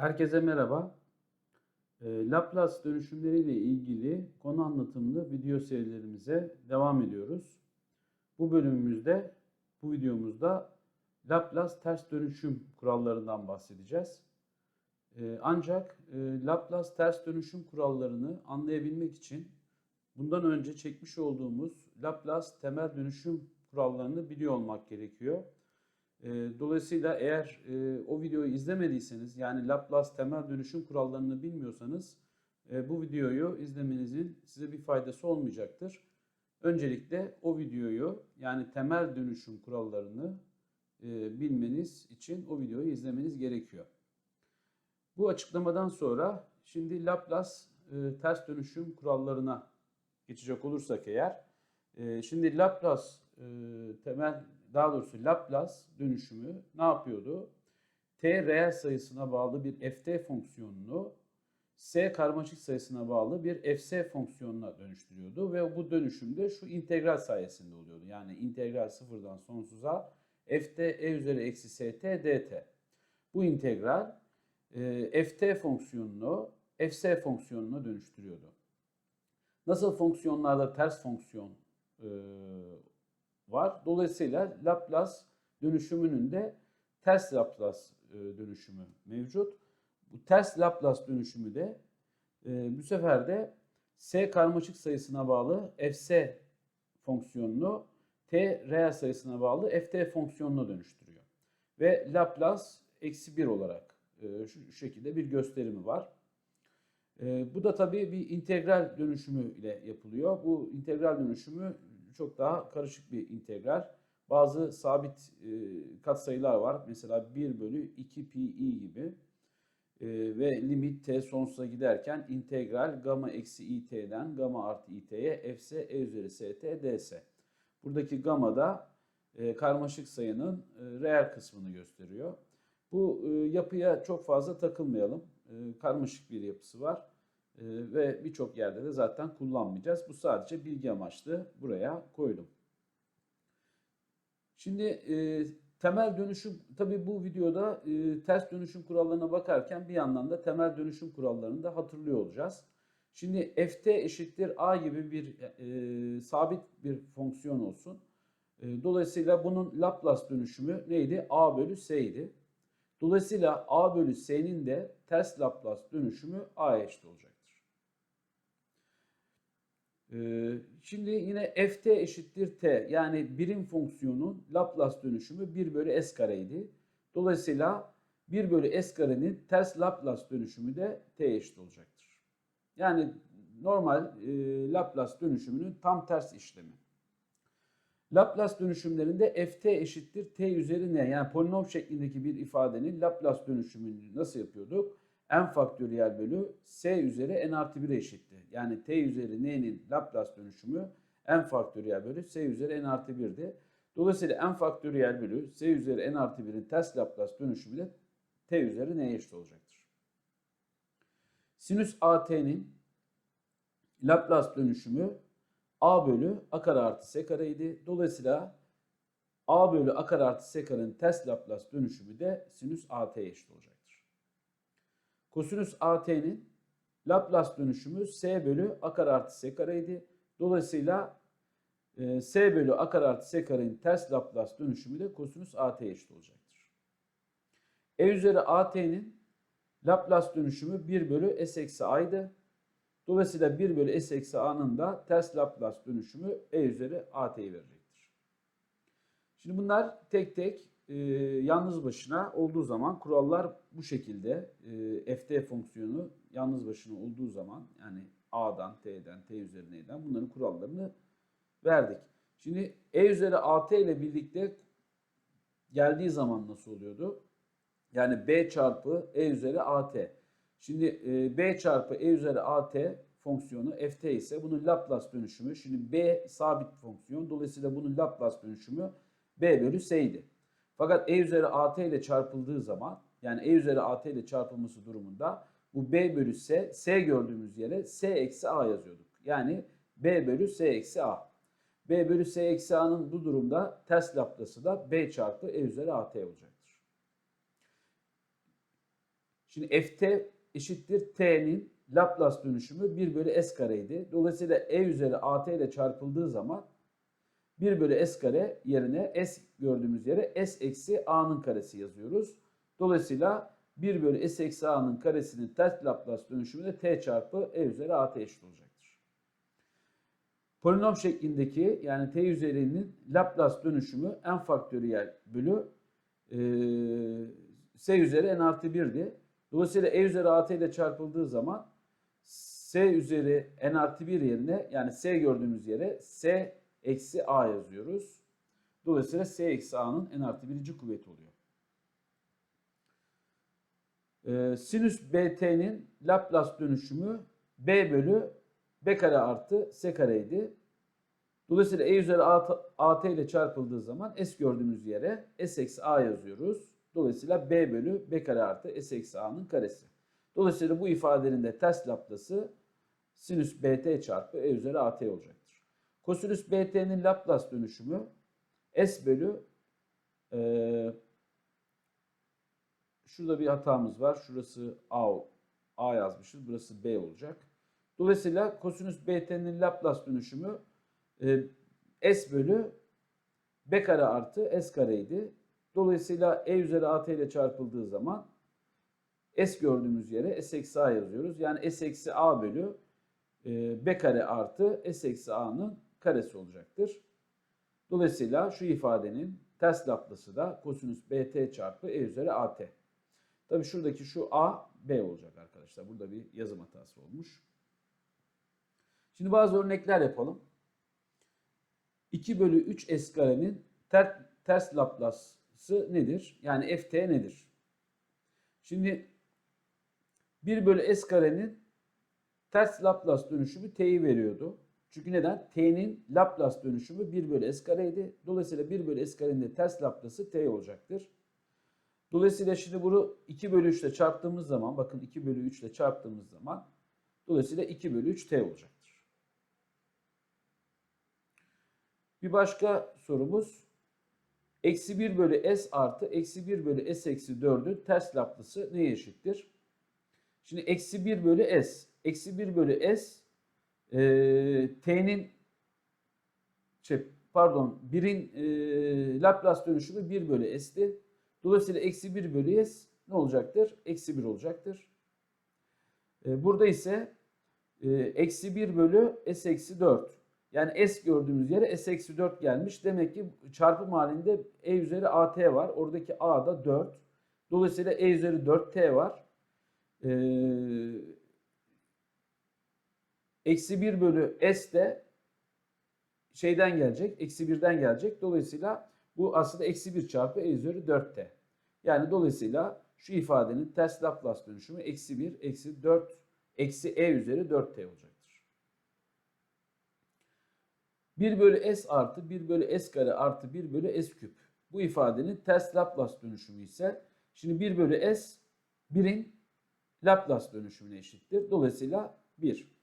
Herkese merhaba. Eee, Laplace dönüşümleriyle ilgili konu anlatımlı video serilerimize devam ediyoruz. Bu bölümümüzde, bu videomuzda Laplace ters dönüşüm kurallarından bahsedeceğiz. Eee, ancak eee, Laplace ters dönüşüm kurallarını anlayabilmek için bundan önce çekmiş olduğumuz Laplace temel dönüşüm kurallarını biliyor olmak gerekiyor. Dolayısıyla eğer o videoyu izlemediyseniz yani Laplace temel dönüşüm kurallarını bilmiyorsanız bu videoyu izlemenizin size bir faydası olmayacaktır. Öncelikle o videoyu yani temel dönüşüm kurallarını bilmeniz için o videoyu izlemeniz gerekiyor. Bu açıklamadan sonra şimdi Laplace ters dönüşüm kurallarına geçecek olursak eğer şimdi Laplace temel daha doğrusu Laplace dönüşümü ne yapıyordu? T reel sayısına bağlı bir ft fonksiyonunu s karmaşık sayısına bağlı bir fs fonksiyonuna dönüştürüyordu ve bu dönüşümde şu integral sayesinde oluyordu. Yani integral sıfırdan sonsuza ft e üzeri eksi st dt. Bu integral e, ft fonksiyonunu fs fonksiyonuna dönüştürüyordu. Nasıl fonksiyonlarda ters fonksiyon e, var. Dolayısıyla Laplace dönüşümünün de ters Laplace e, dönüşümü mevcut. Bu ters Laplace dönüşümü de e, bu sefer de s karmaşık sayısına bağlı fs fonksiyonunu t reel sayısına bağlı ft fonksiyonuna dönüştürüyor. Ve Laplace eksi 1 olarak e, şu şekilde bir gösterimi var. Bu da tabii bir integral dönüşümü ile yapılıyor. Bu integral dönüşümü çok daha karışık bir integral. Bazı sabit e, katsayılar var. Mesela 1 bölü 2 pi gibi. E, ve limit t sonsuza giderken integral gamma eksi it'den gamma artı it'ye fs e üzeri st ds. Buradaki gamma da e, karmaşık sayının e, reel kısmını gösteriyor. Bu e, yapıya çok fazla takılmayalım. E, karmaşık bir yapısı var. Ee, ve birçok yerde de zaten kullanmayacağız. Bu sadece bilgi amaçlı buraya koydum. Şimdi e, temel dönüşüm, tabii bu videoda e, ters dönüşüm kurallarına bakarken bir yandan da temel dönüşüm kurallarını da hatırlıyor olacağız. Şimdi ft eşittir a gibi bir e, sabit bir fonksiyon olsun. E, dolayısıyla bunun Laplace dönüşümü neydi? a bölü s idi. Dolayısıyla a bölü s'nin de ters Laplace dönüşümü a eşit olacak. Ee, şimdi yine ft eşittir t yani birim fonksiyonun Laplace dönüşümü 1 bölü s kareydi. Dolayısıyla 1 bölü s karenin ters Laplace dönüşümü de t eşit olacaktır. Yani normal e, Laplace dönüşümünün tam ters işlemi. Laplace dönüşümlerinde ft eşittir t üzeri ne? Yani polinom şeklindeki bir ifadenin Laplace dönüşümünü nasıl yapıyorduk? N faktöriyel bölü s üzeri n artı 1'e eşitti. Yani t üzeri n'nin Laplace dönüşümü n faktöriyel bölü s üzeri n artı 1'di. Dolayısıyla n faktöriyel bölü s üzeri n artı 1'in ters Laplace dönüşümü de t üzeri n'ye eşit olacaktır. Sinüs at'nin Laplace dönüşümü a bölü a kare artı s kareydi. Dolayısıyla a bölü a kare artı s karenin ters Laplace dönüşümü de sinüs at'ye eşit olacaktır. Kosinüs AT'nin Laplace dönüşümü S bölü A kare artı S kareydi. Dolayısıyla e, S bölü A kare artı S karenin ters Laplace dönüşümü de kosinüs AT eşit olacaktır. E üzeri AT'nin Laplace dönüşümü 1 bölü S eksi A'ydı. Dolayısıyla 1 bölü S eksi A'nın da ters Laplace dönüşümü E üzeri AT'yi verecektir. Şimdi bunlar tek tek e, yalnız başına olduğu zaman kurallar bu şekilde e, ft fonksiyonu yalnız başına olduğu zaman yani a'dan t'den t üzeri n'den bunların kurallarını verdik. Şimdi e üzeri at ile birlikte geldiği zaman nasıl oluyordu? Yani b çarpı e üzeri at. Şimdi e, b çarpı e üzeri at fonksiyonu ft ise bunun Laplace dönüşümü. Şimdi b sabit fonksiyon. Dolayısıyla bunun Laplace dönüşümü b bölü s idi. Fakat e üzeri at ile çarpıldığı zaman yani e üzeri at ile çarpılması durumunda bu b bölü s, s gördüğümüz yere s eksi a yazıyorduk. Yani b bölü s eksi a. b bölü s eksi a'nın bu durumda ters laplası da b çarpı e üzeri at olacaktır. Şimdi ft eşittir t'nin Laplace dönüşümü 1 bölü s kareydi. Dolayısıyla e üzeri at ile çarpıldığı zaman 1 bölü s kare yerine s gördüğümüz yere s eksi a'nın karesi yazıyoruz. Dolayısıyla 1 bölü s eksi a'nın karesinin ters Laplace dönüşümü de t çarpı e üzeri at eşit olacaktır. Polinom şeklindeki yani t üzerinin Laplace dönüşümü n faktöriyel bölü e, s üzeri n artı 1'di. Dolayısıyla e üzeri at ile çarpıldığı zaman s üzeri n artı 1 yerine yani s gördüğümüz yere s eksi a yazıyoruz. Dolayısıyla s eksi a'nın n artı 1. kuvveti oluyor. Ee, sinüs bt'nin Laplace dönüşümü b bölü b kare artı s kareydi. Dolayısıyla e üzeri at, at ile çarpıldığı zaman s gördüğümüz yere s eksi a yazıyoruz. Dolayısıyla b bölü b kare artı s eksi a'nın karesi. Dolayısıyla bu ifadenin de ters Laplace'ı sinüs bt çarpı e üzeri at olacaktır. Kosinüs bt'nin Laplace dönüşümü s bölü e, şurada bir hatamız var. Şurası a, a yazmışız. Burası b olacak. Dolayısıyla kosinüs bt'nin Laplace dönüşümü e, s bölü b kare artı s kareydi. Dolayısıyla e üzeri at ile çarpıldığı zaman s gördüğümüz yere s eksi a yazıyoruz. Yani s eksi a bölü e, b kare artı s eksi a'nın karesi olacaktır. Dolayısıyla şu ifadenin ters Laplace'ı da kosinüs bt çarpı e üzeri at. Tabi şuradaki şu a b olacak arkadaşlar. Burada bir yazım hatası olmuş. Şimdi bazı örnekler yapalım. 2 bölü 3 s karenin ter, ters Laplace'ı nedir? Yani ft nedir? Şimdi 1 bölü s karenin ters Laplace dönüşümü t'yi veriyordu. Çünkü neden? T'nin Laplace dönüşümü 1 bölü s kareydi. Dolayısıyla 1 bölü s karenin de ters Laplace'ı t olacaktır. Dolayısıyla şimdi bunu 2 bölü 3 ile çarptığımız zaman bakın 2 bölü 3 ile çarptığımız zaman dolayısıyla 2 bölü 3 t olacaktır. Bir başka sorumuz eksi 1 bölü s artı eksi 1 bölü s eksi 4'ün ters Laplace'ı neye eşittir? Şimdi eksi 1 bölü s. Eksi 1 bölü s e, t'nin şey, pardon 1'in e, Laplace dönüşümü 1 bölü s'ti. Dolayısıyla eksi 1 bölü s ne olacaktır? Eksi 1 olacaktır. E, burada ise e, eksi 1 bölü s eksi 4. Yani s gördüğümüz yere s eksi 4 gelmiş. Demek ki çarpım halinde e üzeri at var. Oradaki a da 4. Dolayısıyla e üzeri 4t var. Ee, eksi 1 bölü s de şeyden gelecek. Eksi 1'den gelecek. Dolayısıyla bu aslında eksi 1 çarpı e üzeri 4t. Yani dolayısıyla şu ifadenin ters Laplace dönüşümü eksi 1 eksi 4 eksi e üzeri 4t olacaktır. 1 bölü s artı 1 bölü s kare artı 1 bölü s küp. Bu ifadenin ters Laplace dönüşümü ise şimdi 1 bölü s 1'in Laplace dönüşümüne eşittir. Dolayısıyla 1.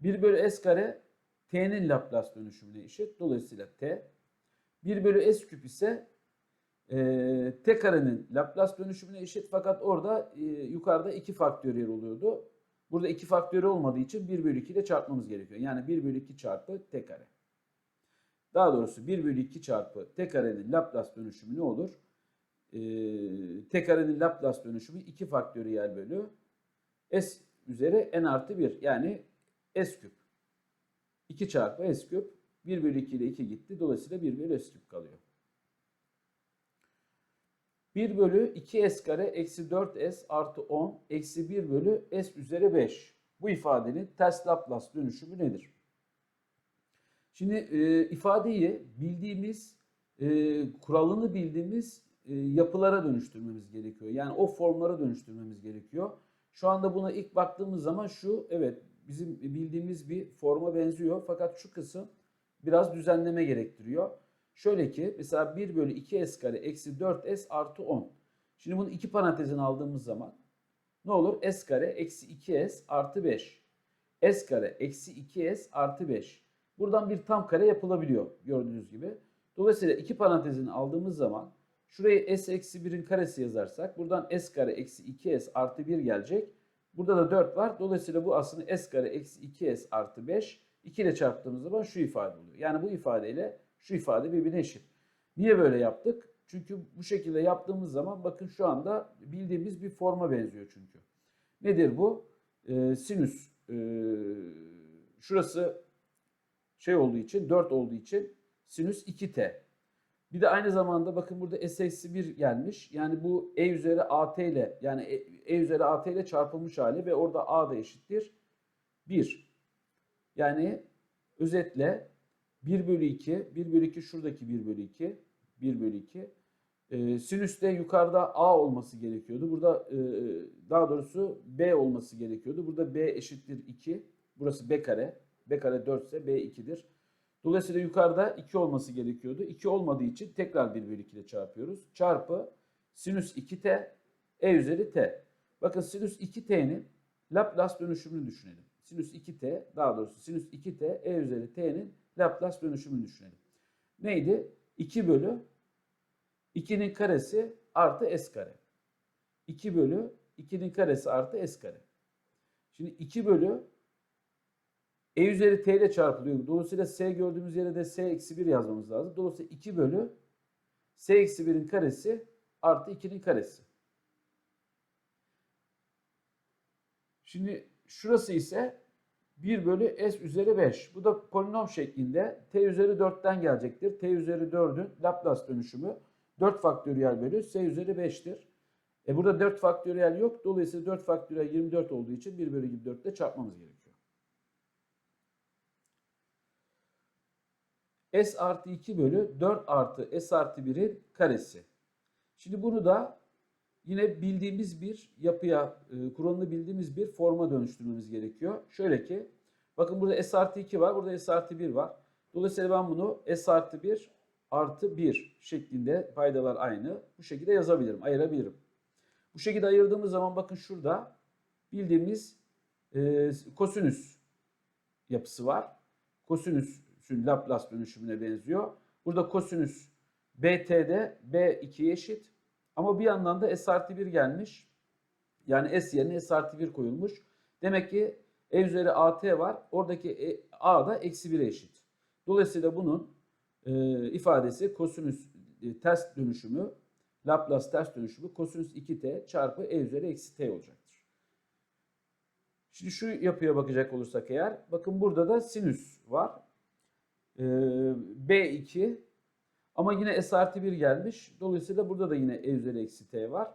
1 bölü s kare t'nin Laplace dönüşümüne eşit. Dolayısıyla t. 1 bölü s küp ise e, t karenin Laplace dönüşümüne eşit. Fakat orada e, yukarıda 2 faktöriyel oluyordu. Burada 2 faktöriyel olmadığı için 1 bölü 2 ile çarpmamız gerekiyor. Yani 1 bölü 2 çarpı t kare. Daha doğrusu 1 bölü 2 çarpı t karenin Laplace dönüşümü ne olur? E, t karenin Laplace dönüşümü 2 faktöriyel bölü s üzeri n artı 1 yani s küp. 2 çarpı s küp 1 bölü 2 ile 2 gitti. Dolayısıyla 1 bölü s küp kalıyor. 1 bölü 2s kare eksi 4s artı 10 eksi 1 bölü s üzeri 5. Bu ifadenin ters Laplace dönüşümü nedir? Şimdi e, ifadeyi bildiğimiz, e, kuralını bildiğimiz e, yapılara dönüştürmemiz gerekiyor. Yani o formlara dönüştürmemiz gerekiyor. Şu anda buna ilk baktığımız zaman şu evet bizim bildiğimiz bir forma benziyor. Fakat şu kısım biraz düzenleme gerektiriyor. Şöyle ki mesela 1 bölü 2s kare eksi 4s artı 10. Şimdi bunu iki parantezine aldığımız zaman ne olur? s kare eksi 2s artı 5. s kare eksi 2s artı 5. Buradan bir tam kare yapılabiliyor gördüğünüz gibi. Dolayısıyla iki parantezini aldığımız zaman Şurayı s eksi 1'in karesi yazarsak buradan s kare eksi 2s artı 1 gelecek. Burada da 4 var. Dolayısıyla bu aslında s kare eksi 2s artı 5. 2 ile çarptığımız zaman şu ifade oluyor. Yani bu ifadeyle şu ifade birbirine eşit. Niye böyle yaptık? Çünkü bu şekilde yaptığımız zaman bakın şu anda bildiğimiz bir forma benziyor çünkü. Nedir bu? Ee, sinüs. Ee, şurası şey olduğu için 4 olduğu için sinüs 2t. Bir de aynı zamanda bakın burada s eksi 1 gelmiş. Yani bu e üzeri at ile yani e, e üzeri at ile çarpılmış hali ve orada a da eşittir 1. Yani özetle 1 bölü 2, 1 bölü 2 şuradaki 1 bölü 2, 1 bölü 2. Ee, sinüste yukarıda a olması gerekiyordu. Burada e, daha doğrusu b olması gerekiyordu. Burada b eşittir 2. Burası b kare. b kare 4 ise b 2'dir. Dolayısıyla yukarıda 2 olması gerekiyordu. 2 olmadığı için tekrar 1 bölü 2 ile çarpıyoruz. Çarpı sinüs 2t e üzeri t. Bakın sinüs 2t'nin Laplace dönüşümünü düşünelim. Sinüs 2t daha doğrusu sinüs 2t e üzeri t'nin Laplace dönüşümünü düşünelim. Neydi? 2 bölü 2'nin karesi artı s kare. 2 bölü 2'nin karesi artı s kare. Şimdi 2 bölü e üzeri t ile çarpılıyor. Dolayısıyla s gördüğümüz yere de s eksi 1 yazmamız lazım. Dolayısıyla 2 bölü s eksi 1'in karesi artı 2'nin karesi. Şimdi şurası ise 1 bölü s üzeri 5. Bu da polinom şeklinde t üzeri 4'ten gelecektir. t üzeri 4'ün Laplace dönüşümü 4 faktöriyel bölü s üzeri 5'tir. E burada 4 faktöriyel yok. Dolayısıyla 4 faktöriyel 24 olduğu için 1 bölü 24 ile çarpmamız gerekiyor. S artı 2 bölü 4 artı S artı 1'in karesi. Şimdi bunu da yine bildiğimiz bir yapıya, e, kuralını bildiğimiz bir forma dönüştürmemiz gerekiyor. Şöyle ki, bakın burada S artı 2 var, burada S artı 1 var. Dolayısıyla ben bunu S artı 1 artı 1 şeklinde paydalar aynı. Bu şekilde yazabilirim, ayırabilirim. Bu şekilde ayırdığımız zaman bakın şurada bildiğimiz e, kosinüs yapısı var. Kosinüsün Laplace dönüşümüne benziyor. Burada kosinüs BT'de B2'ye eşit. Ama bir yandan da S artı 1 gelmiş. Yani S yerine S artı 1 koyulmuş. Demek ki E üzeri AT var. Oradaki e, A da eksi 1'e eşit. Dolayısıyla bunun e, ifadesi kosinüs e, ters dönüşümü Laplace ters dönüşümü kosinüs 2t çarpı e üzeri eksi t olacaktır. Şimdi şu yapıya bakacak olursak eğer, bakın burada da sinüs var. Ee, B2 ama yine S artı 1 gelmiş. Dolayısıyla burada da yine E üzeri eksi T var.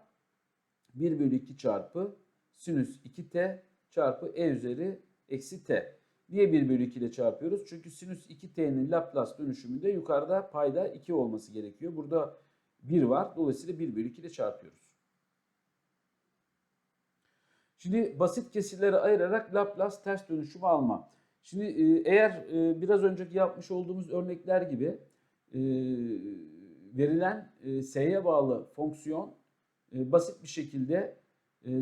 1 bölü 2 çarpı sinüs 2T çarpı E üzeri eksi T. Niye 1 bölü 2 ile çarpıyoruz? Çünkü sinüs 2T'nin Laplace dönüşümünde yukarıda payda 2 olması gerekiyor. Burada 1 var. Dolayısıyla 1 bölü 2 ile çarpıyoruz. Şimdi basit kesirleri ayırarak Laplace ters dönüşümü alma. Şimdi eğer biraz önceki yapmış olduğumuz örnekler gibi verilen s'ye bağlı fonksiyon basit bir şekilde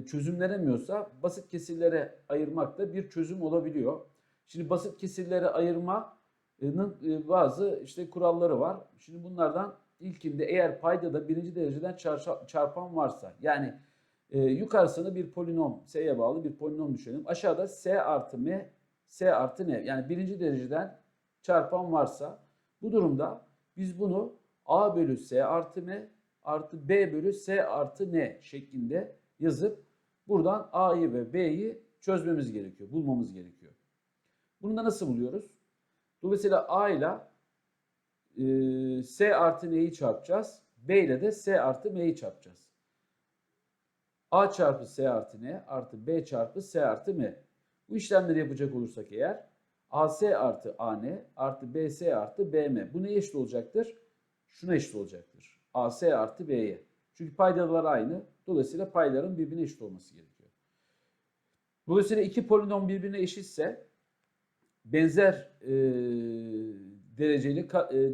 çözümlenemiyorsa basit kesirlere ayırmak da bir çözüm olabiliyor. Şimdi basit kesirlere ayırmanın bazı işte kuralları var. Şimdi bunlardan ilkinde eğer paydada birinci dereceden çarpan varsa yani yukarısını bir polinom s'ye bağlı bir polinom düşünelim. Aşağıda s artı m S artı N yani birinci dereceden çarpan varsa bu durumda biz bunu A bölü S artı M artı B bölü S artı N şeklinde yazıp buradan A'yı ve B'yi çözmemiz gerekiyor, bulmamız gerekiyor. Bunu da nasıl buluyoruz? Dolayısıyla A ile e, S artı N'yi çarpacağız. B ile de S artı M'yi çarpacağız. A çarpı S artı N artı B çarpı S artı M. Bu işlemleri yapacak olursak eğer AC artı AN artı BS artı BM. Bu neye eşit olacaktır? Şuna eşit olacaktır. AC artı B'ye. Çünkü paydalar aynı. Dolayısıyla payların birbirine eşit olması gerekiyor. Dolayısıyla iki polinom birbirine eşitse benzer e, dereceli ka, e,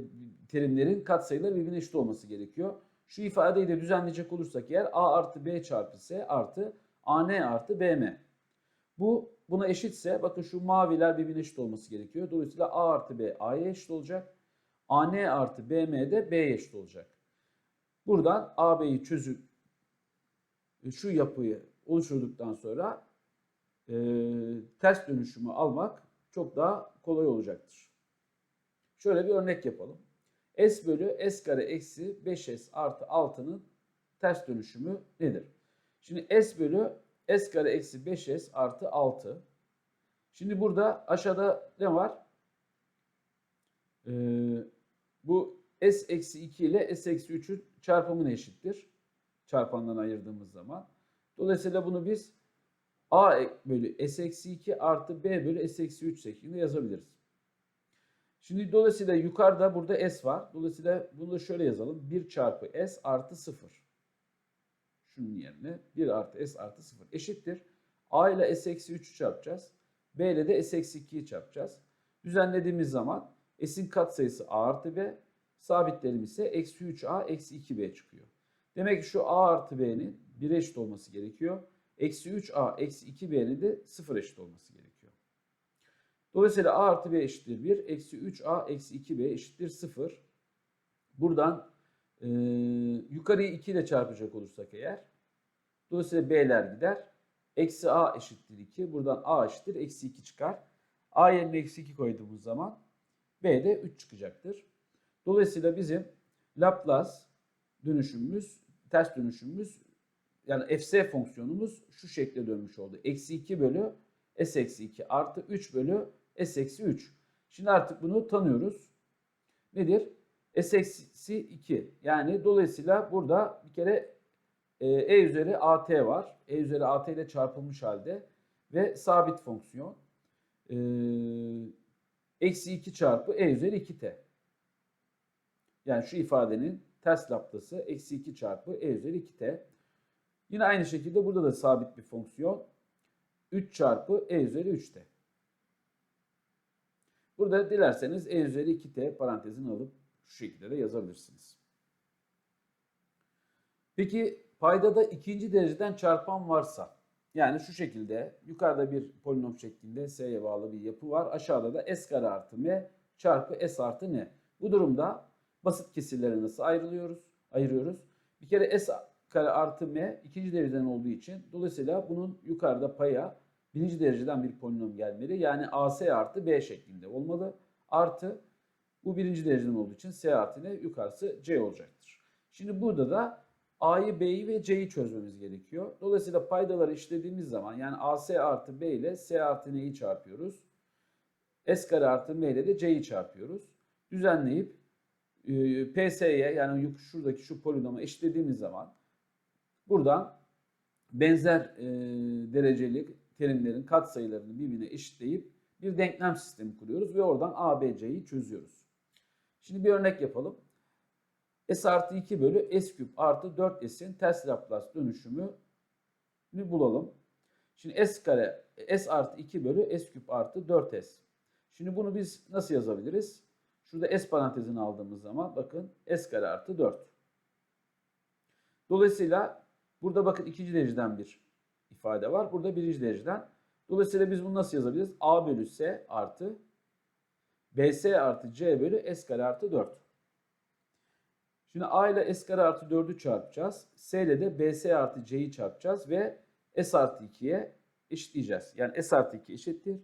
terimlerin katsayıları birbirine eşit olması gerekiyor. Şu ifadeyi de düzenleyecek olursak eğer A artı B çarpı S artı AN artı BM. Bu buna eşitse bakın şu maviler birbirine eşit olması gerekiyor. Dolayısıyla A artı B A'ya eşit olacak. AN artı BM de B'ye eşit olacak. Buradan AB'yi çözüp e, şu yapıyı oluşturduktan sonra e, ters dönüşümü almak çok daha kolay olacaktır. Şöyle bir örnek yapalım. S bölü S kare eksi 5S artı 6'nın ters dönüşümü nedir? Şimdi S bölü S kare eksi 5S artı 6. Şimdi burada aşağıda ne var? Ee, bu S eksi 2 ile S eksi 3'ün çarpımına eşittir. Çarpandan ayırdığımız zaman. Dolayısıyla bunu biz A bölü S eksi 2 artı B bölü S eksi 3 şeklinde yazabiliriz. Şimdi dolayısıyla yukarıda burada S var. Dolayısıyla bunu da şöyle yazalım. 1 çarpı S artı 0. Şunun yerine 1 artı S artı 0 eşittir. A ile S eksi 3'ü çarpacağız. B ile de S eksi 2'yi çarpacağız. Düzenlediğimiz zaman S'in katsayısı A artı B. Sabitlerim ise eksi 3A eksi 2B çıkıyor. Demek ki şu A artı B'nin 1'e eşit olması gerekiyor. Eksi 3A eksi 2B'nin de 0 eşit olması gerekiyor. Dolayısıyla A artı B eşittir 1. Eksi 3A eksi 2B eşittir 0. Buradan e, yukarıyı 2 ile çarpacak olursak eğer. Dolayısıyla B'ler gider. Eksi A eşittir 2. Buradan A eşittir eksi 2 çıkar. A yerine eksi 2 koyduğumuz zaman B'de 3 çıkacaktır. Dolayısıyla bizim Laplace dönüşümümüz, ters dönüşümümüz yani fs fonksiyonumuz şu şekilde dönmüş oldu. Eksi 2 bölü s eksi 2 artı 3 bölü s eksi 3. Şimdi artık bunu tanıyoruz. Nedir? s eksi 2. Yani dolayısıyla burada bir kere e, e üzeri at var. e üzeri at ile çarpılmış halde ve sabit fonksiyon. E, eksi 2 çarpı e üzeri 2t. Yani şu ifadenin ters laplası eksi 2 çarpı e üzeri 2t. Yine aynı şekilde burada da sabit bir fonksiyon. 3 çarpı e üzeri 3t. Burada dilerseniz e üzeri 2t parantezini alıp şu şekilde de yazabilirsiniz. Peki paydada ikinci dereceden çarpan varsa yani şu şekilde yukarıda bir polinom şeklinde s'ye bağlı bir yapı var. Aşağıda da s kare artı m çarpı s artı n. Bu durumda basit kesirlere nasıl ayrılıyoruz? Ayırıyoruz. Bir kere s kare artı m ikinci dereceden olduğu için dolayısıyla bunun yukarıda paya birinci dereceden bir polinom gelmeli. Yani as artı b şeklinde olmalı. Artı bu birinci dereceden olduğu için s artı n yukarısı c olacaktır. Şimdi burada da a'yı b'yi ve c'yi çözmemiz gerekiyor. Dolayısıyla paydaları işlediğimiz zaman yani as artı b ile s artı n'yi çarpıyoruz. s kare artı m ile de c'yi çarpıyoruz. Düzenleyip e, PS'ye yani şuradaki şu polinoma eşitlediğimiz zaman buradan benzer e, derecelik terimlerin katsayılarını birbirine eşitleyip bir denklem sistemi kuruyoruz ve oradan ABC'yi çözüyoruz. Şimdi bir örnek yapalım. S artı 2 bölü S küp artı 4S'in ters Laplace dönüşümünü bulalım. Şimdi S kare S artı 2 bölü S küp artı 4S. Şimdi bunu biz nasıl yazabiliriz? Şurada S parantezini aldığımız zaman bakın S kare artı 4. Dolayısıyla burada bakın ikinci dereceden bir ifade var. Burada birinci dereceden. Dolayısıyla biz bunu nasıl yazabiliriz? A bölü S artı BS artı C bölü S kare artı 4. Şimdi A ile S kare artı 4'ü çarpacağız. S ile de BS artı C'yi çarpacağız ve S artı 2'ye eşitleyeceğiz. Yani S artı 2 eşittir.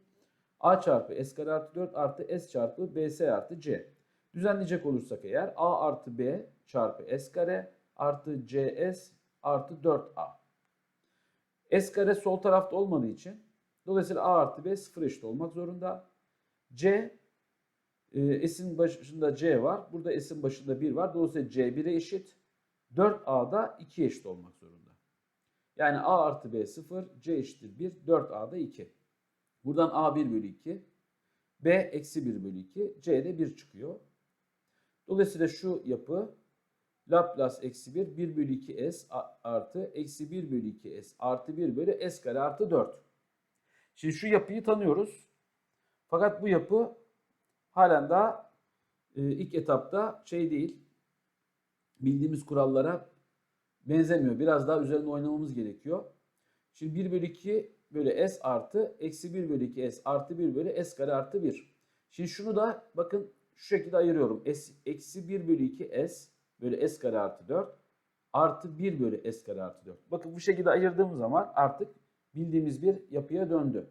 A çarpı S kare artı 4 artı S çarpı BS artı C. Düzenleyecek olursak eğer A artı B çarpı S kare artı CS artı 4A. S kare sol tarafta olmadığı için dolayısıyla A artı B sıfır eşit olmak zorunda. C S'in başında C var. Burada S'in başında 1 var. Dolayısıyla C 1'e eşit. 4A da 2 eşit olmak zorunda. Yani A artı B 0, C eşittir 1, 4A da 2. Buradan A 1 bölü 2, B eksi 1 bölü 2, C de 1 çıkıyor. Dolayısıyla şu yapı Laplace eksi 1, 1 bölü 2 S artı eksi 1 bölü 2 S artı 1 bölü S kare artı 4. Şimdi şu yapıyı tanıyoruz. Fakat bu yapı halen daha e, ilk etapta şey değil, bildiğimiz kurallara benzemiyor. Biraz daha üzerine oynamamız gerekiyor. Şimdi 1 bölü 2 bölü s artı eksi 1 bölü 2 s artı 1 bölü s kare artı 1. Şimdi şunu da bakın şu şekilde ayırıyorum. S, eksi 1 bölü 2 s bölü s kare artı 4 artı 1 bölü s kare artı 4. Bakın bu şekilde ayırdığımız zaman artık bildiğimiz bir yapıya döndü.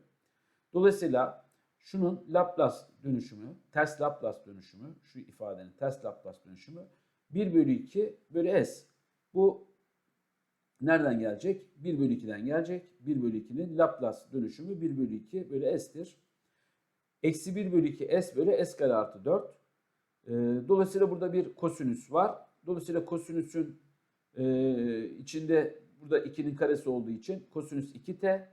Dolayısıyla şunun Laplace dönüşümü, ters Laplace dönüşümü, şu ifadenin ters Laplace dönüşümü 1 bölü 2 bölü s. Bu nereden gelecek? 1 bölü 2'den gelecek. 1 bölü 2'nin Laplace dönüşümü 1 bölü 2 bölü s'tir. Eksi 1 bölü 2 s bölü s kare artı 4. Ee, dolayısıyla burada bir kosinüs var. Dolayısıyla kosinüsün e, içinde burada 2'nin karesi olduğu için kosinüs 2t.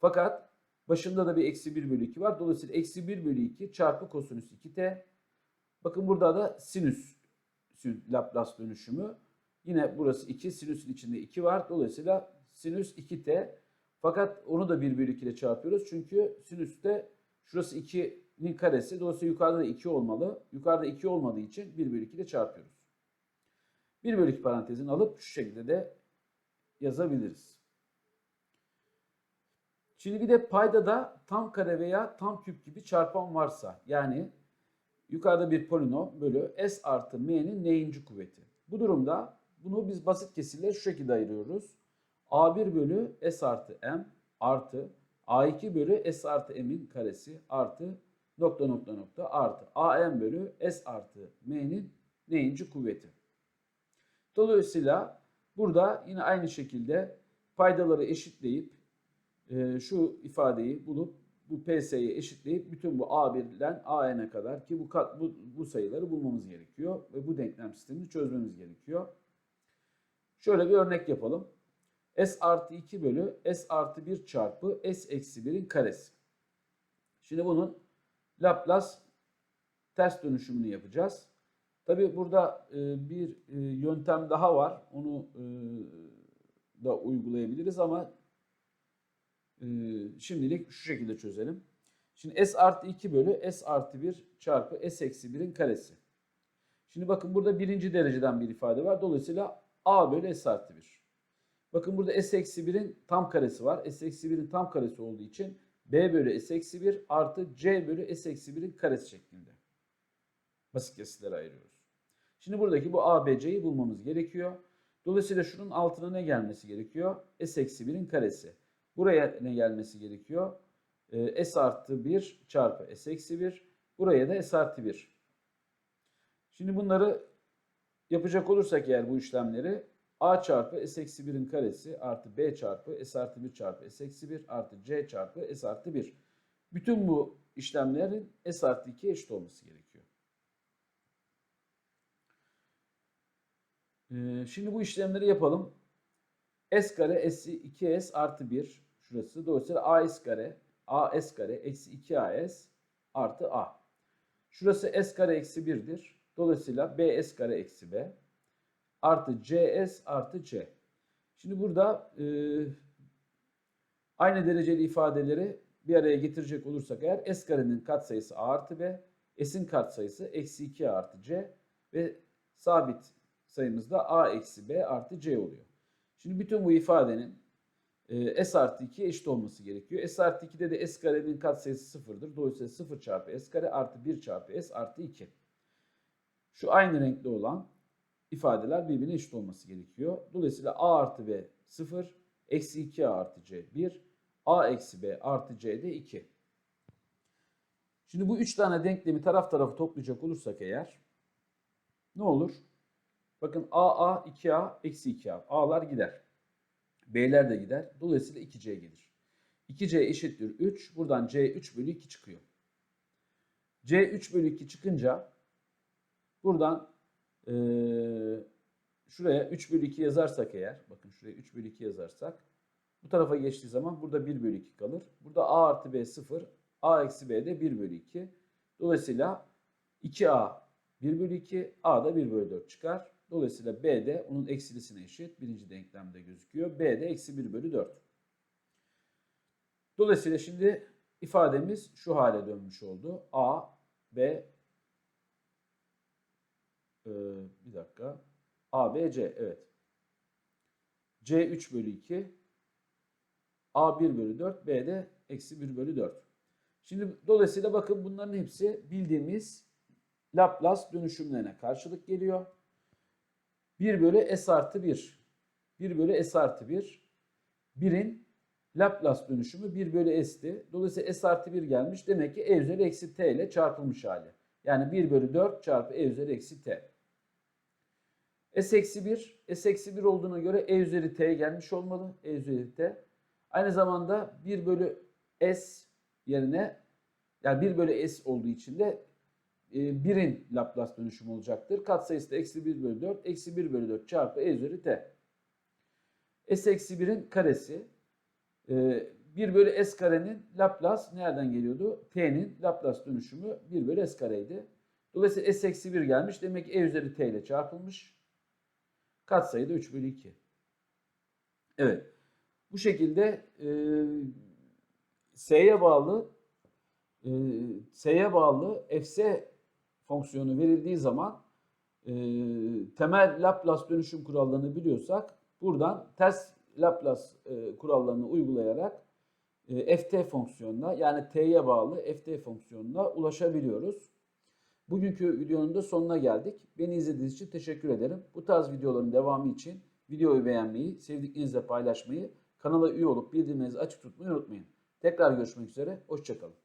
Fakat başında da bir eksi 1 bölü 2 var. Dolayısıyla eksi 1 bölü 2 çarpı kosinüs 2t. Bakın burada da sinüs Laplace dönüşümü. Yine burası 2. Sinüsün içinde 2 var. Dolayısıyla sinüs 2t. Fakat onu da 1 bölü 2 ile çarpıyoruz. Çünkü sinüste şurası 2'nin karesi. Dolayısıyla yukarıda da 2 olmalı. Yukarıda 2 olmadığı için 1 bölü 2 ile çarpıyoruz. 1 bölü 2 parantezini alıp şu şekilde de yazabiliriz. Şimdi bir de paydada tam kare veya tam küp gibi çarpan varsa yani yukarıda bir polinom bölü s artı m'nin n'inci kuvveti. Bu durumda bunu biz basit kesirle şu şekilde ayırıyoruz. a1 bölü s artı m artı a2 bölü s artı m'in karesi artı nokta nokta nokta artı am bölü s artı m'nin n'inci kuvveti. Dolayısıyla burada yine aynı şekilde paydaları eşitleyip e, şu ifadeyi bulup bu PS'yi eşitleyip bütün bu A1'den AN'e kadar ki bu, kat, bu, bu sayıları bulmamız gerekiyor ve bu denklem sistemini çözmemiz gerekiyor. Şöyle bir örnek yapalım. S artı 2 bölü S artı 1 çarpı S eksi 1'in karesi. Şimdi bunun Laplace ters dönüşümünü yapacağız. Tabi burada e, bir e, yöntem daha var. Onu e, da uygulayabiliriz ama şimdilik şu şekilde çözelim. Şimdi s artı 2 bölü s artı 1 çarpı s eksi 1'in karesi. Şimdi bakın burada birinci dereceden bir ifade var. Dolayısıyla a bölü s artı 1. Bakın burada s eksi 1'in tam karesi var. s eksi 1'in tam karesi olduğu için b bölü s eksi 1 artı c bölü s eksi 1'in karesi şeklinde. Basit kesirlere ayırıyoruz. Şimdi buradaki bu a, b, c'yi bulmamız gerekiyor. Dolayısıyla şunun altına ne gelmesi gerekiyor? s eksi 1'in karesi. Buraya ne gelmesi gerekiyor? Ee, s artı 1 çarpı s eksi 1. Buraya da s artı 1. Şimdi bunları yapacak olursak eğer bu işlemleri a çarpı s eksi 1'in karesi artı b çarpı s artı 1 çarpı s eksi 1 artı c çarpı s artı 1. Bütün bu işlemlerin s artı 2'ye eşit olması gerekiyor. Ee, şimdi bu işlemleri yapalım. S kare s 2s artı 1 şurası. Dolayısıyla as kare as kare eksi 2as artı a. Şurası s kare eksi 1'dir. Dolayısıyla bs kare eksi b artı cs artı c. Şimdi burada e, aynı dereceli ifadeleri bir araya getirecek olursak eğer s karenin katsayısı a artı b, s'in katsayısı eksi 2 artı c ve sabit sayımız da a eksi b artı c oluyor. Şimdi bütün bu ifadenin e, s artı 2 eşit olması gerekiyor. S artı 2'de de s karenin katsayısı sıfırdır. Dolayısıyla 0 çarpı s kare artı 1 çarpı s artı 2. Şu aynı renkli olan ifadeler birbirine eşit olması gerekiyor. Dolayısıyla a artı b 0, eksi 2a artı c 1, a eksi b artı c de 2. Şimdi bu üç tane denklemi taraf tarafı toplayacak olursak eğer ne olur? Bakın a, a, 2a, eksi 2a. a'lar gider. B'ler de gider. Dolayısıyla 2C gelir. 2C eşittir 3. Buradan C 3 bölü 2 çıkıyor. C 3 bölü 2 çıkınca buradan e, şuraya 3 bölü 2 yazarsak eğer bakın şuraya 3 bölü 2 yazarsak bu tarafa geçtiği zaman burada 1 bölü 2 kalır. Burada A artı B 0. A eksi B de 1 bölü 2. Dolayısıyla 2A 1 bölü 2. A da 1 bölü 4 çıkar. Dolayısıyla B de onun eksilisine eşit. Birinci denklemde gözüküyor. B de eksi 1 bölü 4. Dolayısıyla şimdi ifademiz şu hale dönmüş oldu. A, B, e, bir dakika. A, B, C. Evet. C 3 bölü 2. A 1 bölü 4. B de eksi 1 bölü 4. Şimdi dolayısıyla bakın bunların hepsi bildiğimiz Laplace dönüşümlerine karşılık geliyor. 1 bölü s artı 1. 1 bölü s artı 1. 1'in Laplace dönüşümü 1 bölü s'ti. Dolayısıyla s artı 1 gelmiş. Demek ki e üzeri eksi t ile çarpılmış hali. Yani 1 bölü 4 çarpı e üzeri eksi t. S eksi 1. S eksi 1 olduğuna göre e üzeri t gelmiş olmalı. E üzeri t. Aynı zamanda 1 bölü s yerine yani 1 bölü s olduğu için de 1'in Laplace dönüşümü olacaktır. Katsayısı da eksi 1 bölü 4. Eksi 1 bölü 4 çarpı e üzeri t. S eksi 1'in karesi. 1 bölü s karenin Laplace nereden geliyordu? T'nin Laplace dönüşümü 1 bölü s kareydi. Dolayısıyla s eksi 1 gelmiş. Demek ki e üzeri t ile çarpılmış. Katsayı da 3 bölü 2. Evet. Bu şekilde e, s'ye bağlı e, s'ye bağlı fs fonksiyonu verildiği zaman e, temel Laplace dönüşüm kurallarını biliyorsak buradan ters Laplace e, kurallarını uygulayarak e, ft fonksiyonuna yani t'ye bağlı ft fonksiyonuna ulaşabiliyoruz. Bugünkü videonun da sonuna geldik. Beni izlediğiniz için teşekkür ederim. Bu tarz videoların devamı için videoyu beğenmeyi, sevdiklerinizle paylaşmayı, kanala üye olup bildirimlerinizi açık tutmayı unutmayın. Tekrar görüşmek üzere, hoşçakalın.